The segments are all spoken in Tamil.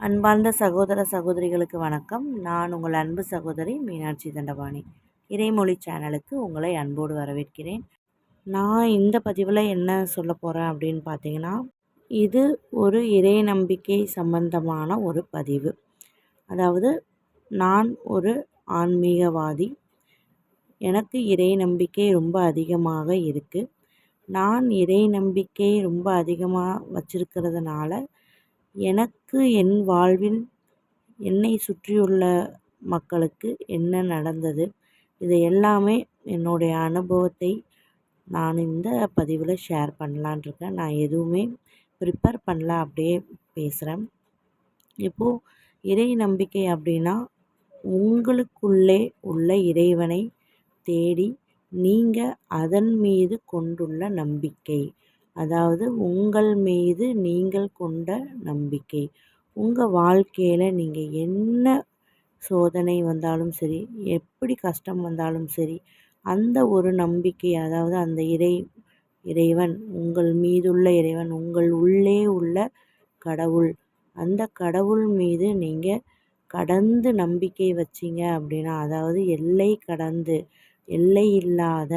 அன்பார்ந்த சகோதர சகோதரிகளுக்கு வணக்கம். நான் உங்கள் அன்பு சகோதரி மீனாட்சி தண்டபாணி. இறைமொழி சேனலுக்கு உங்களை அன்போடு வரவேற்கிறேன். நான் இந்த பதிவில் என்ன சொல்ல போகிறேன் அப்படின்னு பார்த்தீங்கன்னா இது ஒரு இறை நம்பிக்கை சம்பந்தமான ஒரு பதிவு. அதாவது நான் ஒரு ஆன்மீகவாதி. எனக்கு இறை நம்பிக்கை ரொம்ப அதிகமாக இருக்குது நான் இறை நம்பிக்கை ரொம்ப அதிகமாக வச்சுருக்கிறதுனால எனக்கு என் வாழ்வில் என்னை சுற்றியுள்ள மக்களுக்கு என்ன நடந்தது? இது எல்லாமே என்னுடைய அனுபவத்தை நான் இந்த பதிவில் ஷேர் பண்ணலான் இருக்கேன். நான் எதுவுமே ப்ரிப்பேர் பண்ணல அப்படியே பேசுகிறேன் இப்போது இறை நம்பிக்கை அப்படின்னா உங்களுக்குள்ளே உள்ள இறைவனை தேடி நீங்கள் அதன் மீது கொண்டுள்ள நம்பிக்கை. அதாவது உங்கள் மீது நீங்கள் கொண்ட நம்பிக்கை. உங்கள் வாழ்க்கையில் நீங்கள் என்ன சோதனை வந்தாலும் சரி எப்படி கஷ்டம் வந்தாலும் சரி அந்த ஒரு நம்பிக்கை அதாவது அந்த இறை இறைவன் உங்கள் மீதுள்ள இறைவன் உங்கள் உள்ளே உள்ள கடவுள் அந்த கடவுள் மீது நீங்கள் கடந்து நம்பிக்கை வச்சிங்க அப்படின்னா அதாவது எல்லை கடந்து எல்லை இல்லாத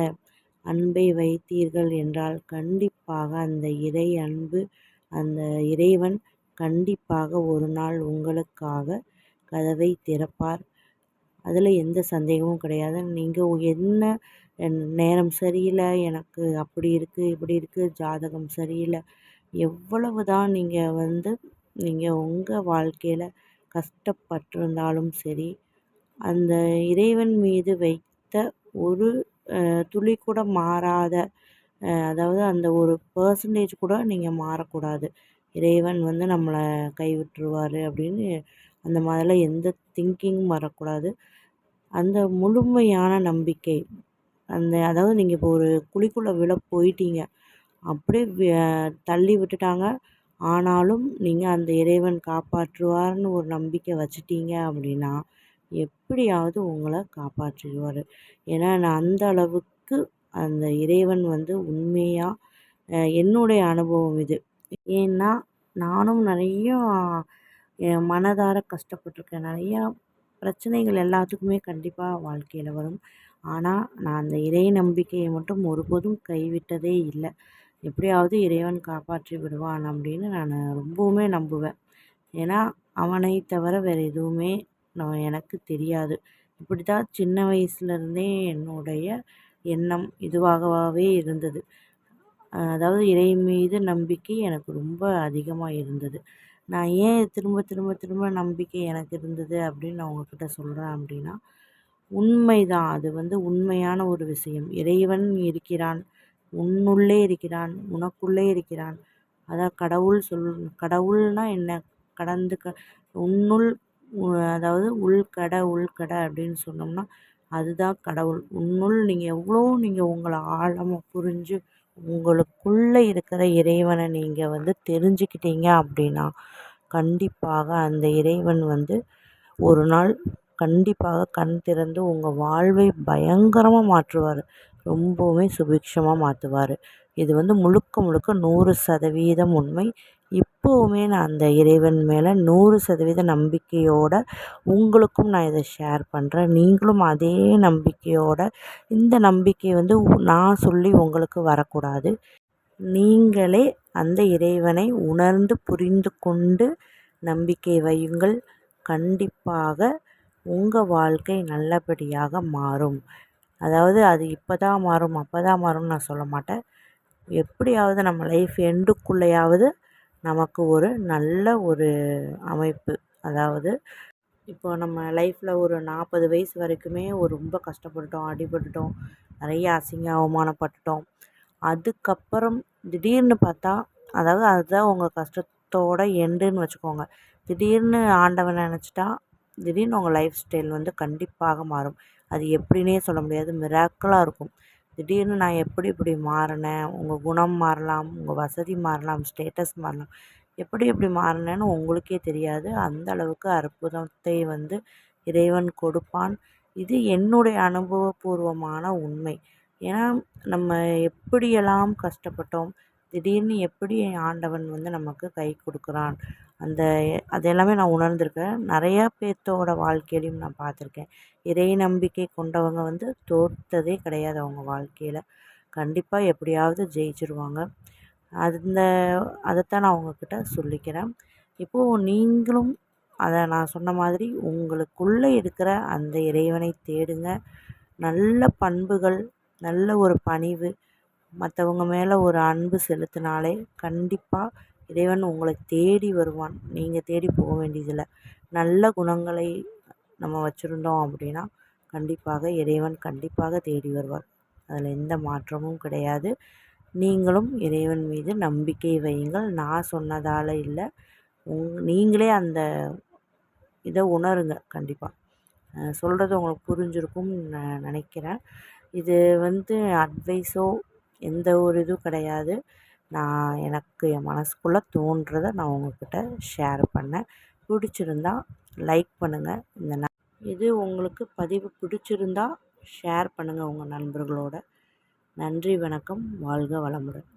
அன்பை வைத்தீர்கள் என்றால் கண்டிப்பாக அந்த இறை அன்பு அந்த இறைவன் கண்டிப்பாக ஒரு நாள் உங்களுக்காக கதவை திறப்பார். அதில் எந்த சந்தேகமும் கிடையாது. நீங்கள் என்ன நேரம் சரியில்லை எனக்கு அப்படி இருக்குது இப்படி இருக்குது ஜாதகம் சரியில்லை எவ்வளவு தான் நீங்கள் வந்து நீங்கள் உங்கள் வாழ்க்கையில் கஷ்டப்பட்டிருந்தாலும் சரி அந்த இறைவன் மீது வைத்த ஒரு துளி கூட மாறாத அதாவது அந்த ஒரு பர்சன்டேஜ் கூட நீங்கள் மாறக்கூடாது. இறைவன் வந்து நம்மளை கைவிட்டுருவார் அப்படின்னு அந்த மாதிரிலாம் எந்த திங்கிங்கும் வரக்கூடாது. அந்த முழுமையான நம்பிக்கை அந்த அதாவது நீங்கள் இப்போ ஒரு குழிக்குள்ளே விழ போயிட்டீங்க அப்படியே தள்ளி விட்டுட்டாங்க. ஆனாலும் நீங்கள் அந்த இறைவன் காப்பாற்றுவார்னு ஒரு நம்பிக்கை வச்சுட்டீங்க அப்படின்னா எப்படியாவது உங்களை காப்பாற்றிடுவார். ஏன்னா நான் அந்த அளவுக்கு அந்த இறைவன் வந்து உண்மையாக என்னுடைய அனுபவம் இது. ஏன்னா நானும் நிறையா மனதார கஷ்டப்பட்டிருக்கேன். நிறையா பிரச்சனைகள் எல்லாத்துக்குமே கண்டிப்பாக வாழ்க்கையில் வரும். ஆனால் நான் அந்த இறை நம்பிக்கையை மட்டும் ஒருபோதும் கைவிட்டதே இல்லை. எப்படியாவது இறைவன் காப்பாற்றி விடுவான் அப்படின்னு நான் ரொம்பவுமே நம்புவேன். ஏன்னா அவனை தவிர வேறு எதுவுமே நான் எனக்கு தெரியாது. இப்படி தான் சின்ன வயசுலேருந்தே என்னுடைய எண்ணம் இதுவாகவே இருந்தது. அதாவது இறை மீது நம்பிக்கை எனக்கு ரொம்ப அதிகமாக இருந்தது. நான் ஏன் திரும்ப திரும்ப திரும்ப நம்பிக்கை எனக்கு இருந்தது அப்படின்னு நான் உங்ககிட்ட சொல்கிறேன் அப்படின்னா உண்மை தான் அது வந்து உண்மையான ஒரு விஷயம். இறைவன் இருக்கிறான் உன்னுள்ளே இருக்கிறான் உனக்குள்ளே இருக்கிறான். அதான் கடவுள் சொல் கடவுள்னால் என்ன? கடந்து க உன்னுள் அதாவது உள்கடை உள்கடை அப்படின்னு சொன்னோம்னா அதுதான் கடவுள். உன்னுள் நீங்கள் எவ்வளோ நீங்கள் உங்களை ஆழமாக புரிஞ்சு உங்களுக்குள்ளே இருக்கிற இறைவனை நீங்கள் வந்து தெரிஞ்சுக்கிட்டீங்க அப்படின்னா கண்டிப்பாக அந்த இறைவன் வந்து ஒரு நாள் கண்டிப்பாக கண் திறந்து உங்கள் வாழ்வை பயங்கரமாக மாற்றுவார். ரொம்பவுமே சுபிக்ஷமாக மாற்றுவார் இது வந்து முழுக்க முழுக்க நூறு சதவீதம் உண்மை. இப்போவுமே நான் அந்த இறைவன் மேலே நூறு சதவீத நம்பிக்கையோடு உங்களுக்கும் நான் இதை ஷேர் பண்ணுறேன் நீங்களும் அதே நம்பிக்கையோடு இந்த நம்பிக்கை வந்து நான் சொல்லி உங்களுக்கு வரக்கூடாது. நீங்களே அந்த இறைவனை உணர்ந்து புரிந்து கொண்டு நம்பிக்கை வையுங்கள். கண்டிப்பாக உங்கள் வாழ்க்கை நல்லபடியாக மாறும். அதாவது அது இப்போ தான் மாறும் அப்போ தான் மாறும்னு நான் சொல்ல மாட்டேன். எப்படியாவது நம்ம லைஃப் எண்டுக்குள்ளேயாவது நமக்கு ஒரு நல்ல ஒரு அமைப்பு. அதாவது இப்போ நம்ம லைஃப்பில் ஒரு நாற்பது வயசு வரைக்குமே ஒரு ரொம்ப கஷ்டப்பட்டுட்டோம் அடிபட்டுட்டோம் நிறைய அசிங்க அவமானப்பட்டுட்டோம். அதுக்கப்புறம் திடீர்னு பார்த்தா அதாவது அதுதான் உங்கள் கஷ்டத்தோட எண்டுன்னு வச்சுக்கோங்க. திடீர்னு ஆண்டவன் நினச்சிட்டா திடீர்னு உங்கள் லைஃப் ஸ்டைல் வந்து கண்டிப்பாக மாறும். அது எப்படின்னே சொல்ல முடியாது. மிராக்கலாக இருக்கும். திடீர்னு நான் எப்படி இப்படி மாறினேன்? உங்கள் குணம் மாறலாம் உங்கள் வசதி மாறலாம் ஸ்டேட்டஸ் மாறலாம். எப்படி எப்படி மாறினேன்னு உங்களுக்கே தெரியாது. அந்த அளவுக்கு அற்புதத்தை வந்து இறைவன் கொடுப்பான். இது என்னுடைய அனுபவபூர்வமான உண்மை. ஏன்னா நம்ம எப்படியெல்லாம் கஷ்டப்பட்டோம் திடீர்னு எப்படி ஆண்டவன் வந்து நமக்கு கை கொடுக்குறான்? அந்த அது எல்லாமே நான் உணர்ந்திருக்கேன். நிறையா பேர்த்தோட வாழ்க்கையிலையும் நான் பார்த்துருக்கேன். இறை நம்பிக்கை கொண்டவங்க வந்து தோற்றதே கிடையாது அவங்க வாழ்க்கையில். கண்டிப்பாக எப்படியாவது ஜெயிச்சிருவாங்க. அந்த அதைத்தான் நான் அவங்கக்கிட்ட சொல்லிக்கிறேன். இப்போது நீங்களும் அதை நான் சொன்ன மாதிரி உங்களுக்குள்ளே இருக்கிற அந்த இறைவனை தேடுங்க. நல்ல பண்புகள் நல்ல ஒரு பணிவு மற்றவங்க மேலே ஒரு அன்பு செலுத்தினாலே கண்டிப்பாக இறைவன் உங்களை தேடி வருவான். நீங்கள் தேடி போக வேண்டியதில்லை. நல்ல குணங்களை நம்ம வச்சுருந்தோம் அப்படின்னா கண்டிப்பாக இறைவன் கண்டிப்பாக தேடி வருவார். அதில் எந்த மாற்றமும் கிடையாது. நீங்களும் இறைவன் மீது நம்பிக்கை வையுங்கள். நான் சொன்னதால் இல்லை. உங் நீங்களே அந்த இதை உணருங்க கண்டிப்பாக சொல்கிறது உங்களுக்கு புரிஞ்சிருக்கும்னு நான் நினைக்கிறேன். இது வந்து அட்வைஸோ எந்த ஒரு இதுவும் கிடையாது. நான் எனக்கு என் மனசுக்குள்ளே தோன்றதை நான் உங்கக்கிட்ட ஷேர் பண்ணேன். பிடிச்சிருந்தா லைக் பண்ணுங்கள் இந்த ந இது உங்களுக்கு பதிவு பிடிச்சிருந்தா ஷேர் பண்ணுங்கள் உங்கள் நண்பர்களோட. நன்றி வணக்கம். வாழ்க வளமுடன்.